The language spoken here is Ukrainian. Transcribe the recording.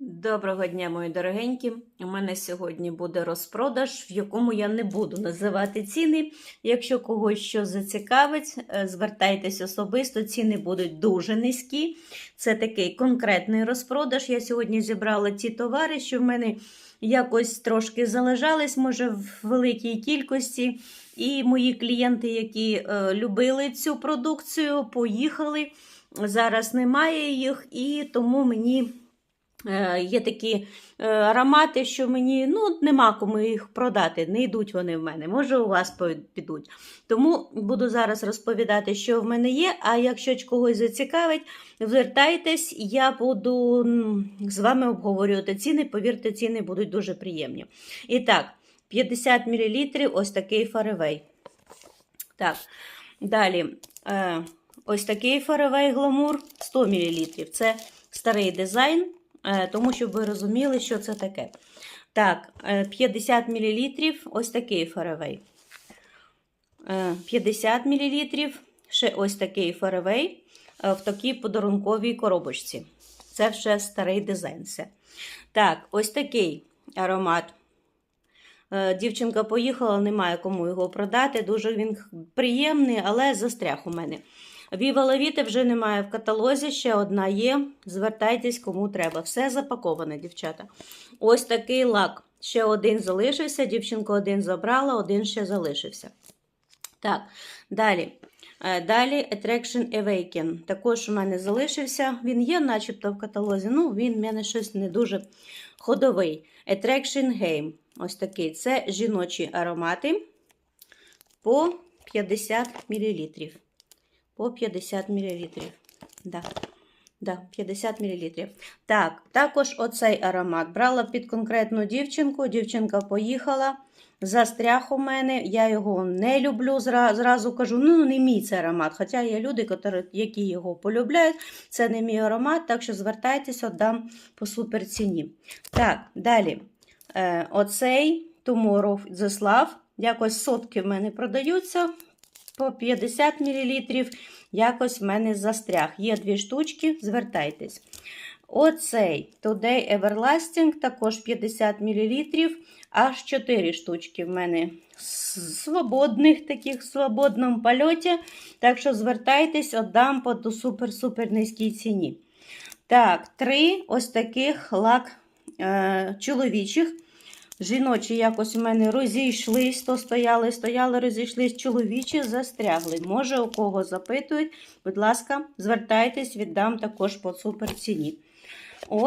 Доброго дня, мої дорогенькі. У мене сьогодні буде розпродаж, в якому я не буду називати ціни. Якщо когось що зацікавить, е, звертайтесь особисто, ціни будуть дуже низькі. Це такий конкретний розпродаж. Я сьогодні зібрала ті товари, що в мене якось трошки залежались, може, в великій кількості. І мої клієнти, які е, любили цю продукцію, поїхали. Зараз немає їх, і тому мені. Е, Є такі е, аромати, що мені ну, нема кому їх продати, не йдуть вони в мене. Може, у вас підуть. Тому буду зараз розповідати, що в мене є. А якщо когось зацікавить, звертайтесь, я буду з вами обговорювати ціни. Повірте, ціни будуть дуже приємні. І так, 50 мл ось такий фаревей. Так, далі. Е, ось такий фаревей гламур 100 мл. Це старий дизайн, тому щоб ви розуміли, що це таке. Так, е, 50 мл ось такий фаревей. Е, 50 мл ще ось такий фаревей е, в такій подарунковій коробочці. Це вже старий дизайн. Так, ось такий аромат. Е, Дівчинка поїхала, немає кому його продати. Дуже він приємний, але застряг у мене. Віва Лавіти вже немає в каталозі, ще одна є. Звертайтесь, кому треба. Все запаковане, дівчата. Ось такий лак. Ще один залишився. Дівчинка один забрала, один ще залишився. Так, далі. Е, Далі Attraction Awaken. Також у мене залишився. Він є, начебто, в каталозі. Ну, він в мене щось не дуже ходовий. Attraction Game. Ось такий. Це жіночі аромати по 50 мл. По 50 мл. Да. Да, 50 мл. Так, також оцей аромат. Брала під конкретну дівчинку. Дівчинка поїхала. Застряг у мене. Я його не люблю. Зразу кажу, ну не мій це аромат. Хоча є люди, які його полюбляють. Це не мій аромат, так що звертайтеся, дам по супер ціні. Так, далі. Е, оцей Tomorrow Slav. Якось сотки в мене продаються по 50 мл. Якось в мене застряг. Є дві штучки, звертайтесь. Оцей Today Everlasting, також 50 мл. Аж 4 штучки в мене свободних, таких в свободному польоті. Так що звертайтесь, отдам по супер-супер низькій ціні. Так, три ось таких лак е, чоловічих. Жіночі якось у мене розійшлись, то стояли, стояли, розійшлись, чоловічі застрягли. Може, у кого запитують, будь ласка, звертайтесь, віддам також по супер ціні.